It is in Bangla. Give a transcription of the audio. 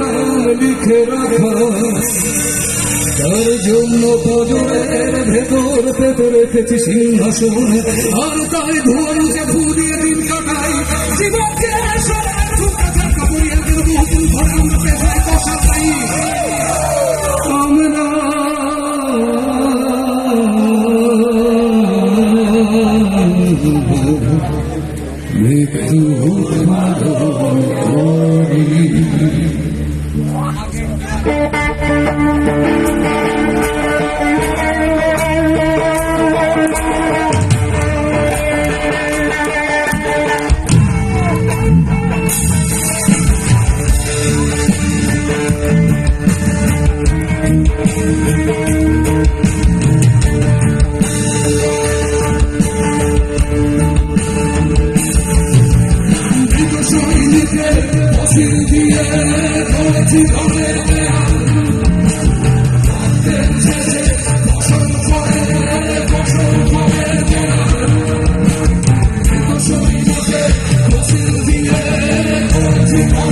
নাম লিখে তার জন্য পদরের ভেতর পেতে রেখেছি সিংহাসন। আর তাই ধুয়ানুকে ফুরিয়ে মৃত্যু সাধন দিয়ে অসীম দিয়ে ধরেছি ধরে Thank you.